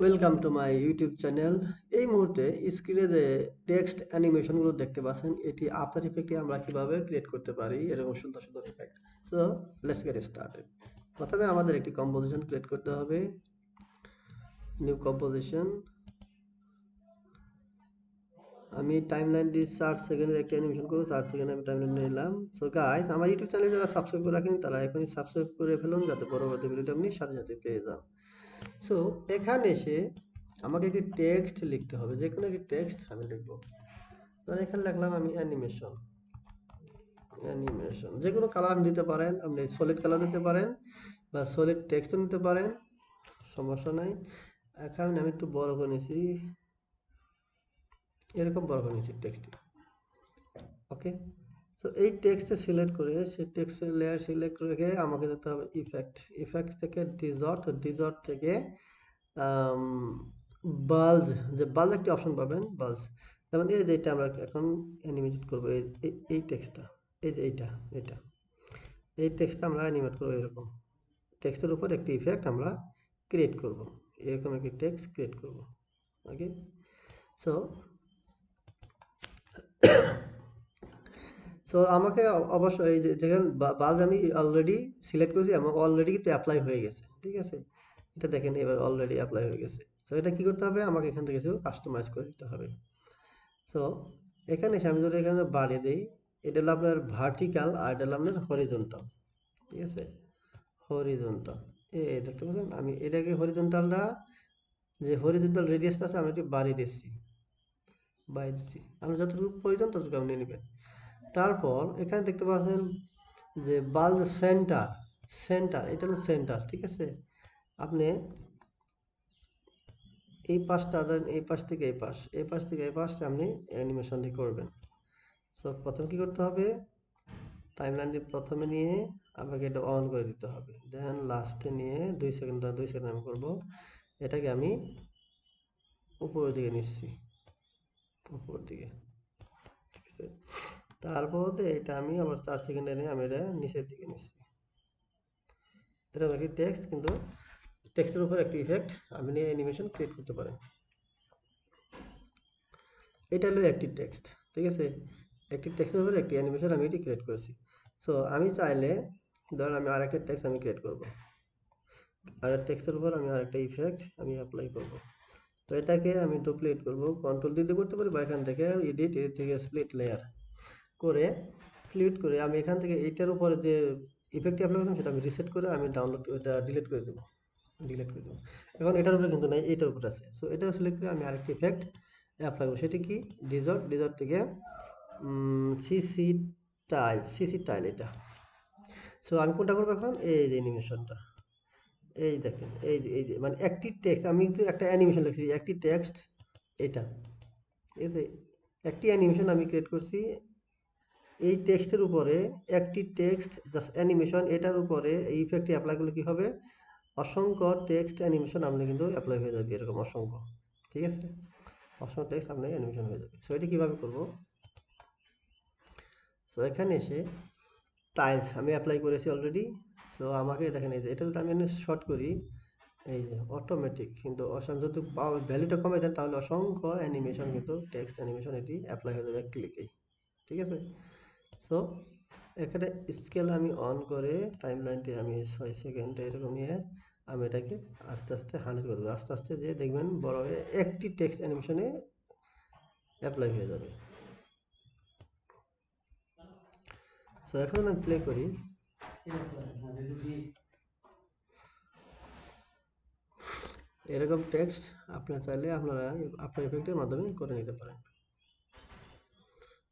Welcome to my YouTube channel এই মুহূর্তে স্ক্রিনে যে টেক্সট অ্যানিমেশনগুলো দেখতে পাচ্ছেন, এটি আফটার ইফেক্টে আমরা কীভাবে ক্রিয়েট করতে পারি, এরকম সুন্দর সুন্দর effect so let's get started প্রথমে আমাদের একটি কম্পোজিশন ক্রিয়েট করতে হবে। নিউ কম্পোজিশন আমি টাইমলাইন দিয়ে ষাট সেকেন্ডের একটা অ্যানিমেশন করব ষাট সেকেন্ড আমি টাইম লাইন নিলাম। সো গাইস আমার ইউটিউব চ্যানেলে যারা সাবস্ক্রাইব করে রাখেন তারা এখনই সাবস্ক্রাইব করে ফেলুন, যাতে পরবর্তী ভিডিওটা আপনি সাথে সাথে পেয়ে যান। সো এখানে এসে আমাকে একটি টেক্সট লিখতে হবে যে কোনো একটি টেক্সট আমি লিখব। ধরেন এখানে লিখলাম আমি অ্যানিমেশন অ্যানিমেশন যে কোনো কালার দিতে পারেন, আপনি সলিড কালার দিতে পারেন বা সলিড টেক্সটও নিতে পারেন, সমস্যা নাই। এখানে আমি একটু বড় করে এরকম বড় করে নিয়েছি টেক্সটটি ওকে তো এই টেক্সটে সিলেক্ট করে, সেই টেক্সটের লেয়ার সিলেক্ট রেখে আমাকে যেতে হবে ইফেক্ট ইফেক্ট থেকে ডিজর্ট ডিজর্ট থেকে বালজ যে বালজ একটি অপশন পাবেন বালজ যেমন এই যে এটা আমরা এখন অ্যানিমেট করব, এই এই টেক্সটটা এই যে এইটা, এটা। এই টেক্সটটা আমরা অ্যানিমেট করব এরকম। টেক্সটের উপর একটি ইফেক্ট আমরা ক্রিয়েট করব। এরকম একটি টেক্সট ক্রিয়েট করব। ওকে সো সো আমাকে অবশ্যই যেখানে বাজ আমি অলরেডি সিলেক্ট করেছি আমার অলরেডি কিন্তু অ্যাপ্লাই হয়ে গেছে, ঠিক আছে? এটা দেখেন এবার অলরেডি অ্যাপ্লাই হয়ে গেছে। সো এটা কি করতে হবে? আমাকে এখান থেকে কাস্টমাইজ করে দিতে হবে। সো এখানে এসে আমি যদি এখানে বাড়িয়ে দিই, এটা হলো আপনার ভার্টিক্যাল আর এটা হলো আপনার হরিজন্টাল ঠিক আছে? হরিজন্টাল এ দেখতে পাচ্ছেন? আমি এটাকে হরিজন্টালটা যে হরিজন্টাল রেডিয়াসটা আছে, আমি একটু বাড়িয়ে দিচ্ছি। বাড়িয়ে দিচ্ছি। আপনার যতটুকু প্রয়োজন ততটুকু আপনি নেবেন। তারপর এখানে দেখতে পাচ্ছেন যে বাল্ব সেন্টার সেন্টার এটা হলো সেন্টার ঠিক আছে? আপনি এই পাশটা ধরেন, এই পাশ থেকে এই পাশ এই পাশ থেকে এই পাশে আপনি অ্যানিমেশনটি করবেন। সো প্রথমে কি করতে হবে? টাইমলাইনটি প্রথমে নিয়ে আমাকে এটা অন করে দিতে হবে। দেন লাস্টে নিয়ে দুই সেকেন্ড দুই সেকেন্ড আমি করব। এটাকে আমি উপরের দিকে নিচ্ছি। উপর দিকে। তারপর এটা আমি আবার চার সেকেন্ড এনে আমি এটা নিচের দিকে নিচ্ছি। এরকম একটি টেক্সট কিন্তু টেক্সটের উপর একটি ইফেক্ট আপনি অ্যানিমেশন ক্রিয়েট করতে পারেন। এটা হলো একটি টেক্সট ঠিক আছে? একটি টেক্সটের উপর একটি অ্যানিমেশন আমি এটি ক্রিয়েট করেছি। সো আমি চাইলে ধরুন আমি আরেকটা টেক্সট আমি ক্রিয়েট করব। আর টেক্সটের উপর আমি আরেকটা ইফেক্ট আমি অ্যাপ্লাই করব। তো এটাকে আমি ডুপ্লিকেট করব কন্ট্রোল দিতে করতে পারি বা এখান থেকে এডিট এডিট থেকে স্প্লিট লেয়ার করে সিলেক্ট করে আমি এখান থেকে এইটার উপরে যে ইফেক্ট অ্যাপ্লাই করলাম সেটা আমি রিসেট করে আমি ডাউনলোড এটা ডিলিট করে দেবো ডিলিট করে দেবো। এখন এটার উপরে কিন্তু নাই এটার উপরে আছে। সো এটা সিলেক্ট করে আমি আরেকটি ইফেক্ট অ্যাপ্লাই করব, সেটি কি? ডিজর্ট ডিজর্ট থেকে সিসি টাইল সিসি টাইল এটা। সো আমি কোনটা করব এখন? এই যে অ্যানিমেশনটা এই দেখেন, এই যে এই যে মানে একটি টেক্সট আমি কিন্তু একটা অ্যানিমেশন লিখছি, একটি টেক্সট এটা। ঠিক আছে? একটি অ্যানিমেশন আমি ক্রিয়েট করছি এই টেক্সটের উপরে একটি টেক্সট জাস্ট অ্যানিমেশন এটার উপরে এই ইফেক্টটি অ্যাপ্লাই করলে কী হবে? অসংখ্য টেক্সট অ্যানিমেশন আপনি কিন্তু অ্যাপ্লাই হয়ে যাবে, এরকম অসংখ্য। ঠিক আছে? অসংখ্য টেক্সট আপনার অ্যানিমেশন হয়ে যাবে। সো এটি কীভাবে করব? সো এখানে এসে টাইলস আমি অ্যাপ্লাই করেছি অলরেডি সো আমাকে দেখেন, এই যে এটা যদি আমি শর্ট করি। এই যে অটোমেটিক কিন্তু অসংখ্য, যদি ভ্যালুটা কমে দেন, তাহলে অসংখ্য অ্যানিমেশন কিন্তু টেক্সট অ্যানিমেশন এটি অ্যাপ্লাই হয়ে যাবে ক্লিকেই ঠিক আছে? সো এখানে স্কেল আমি অন করে টাইম লাইনটি আমি ছয় সেকেন্ড এরকম নিয়ে আমি এটাকে আস্তে আস্তে হান্ড্রেড করব আস্তে আস্তে যে দেখবেন বড় হয়ে একটি টেক্সট অ্যানিমেশনে অ্যাপ্লাই হয়ে যাবে। সো এখন আমি প্লে করি। এরকম টেক্সট আপনারা চাইলে আপনারা, আপনার ইফেক্টের মাধ্যমে করে নিতে পারেন।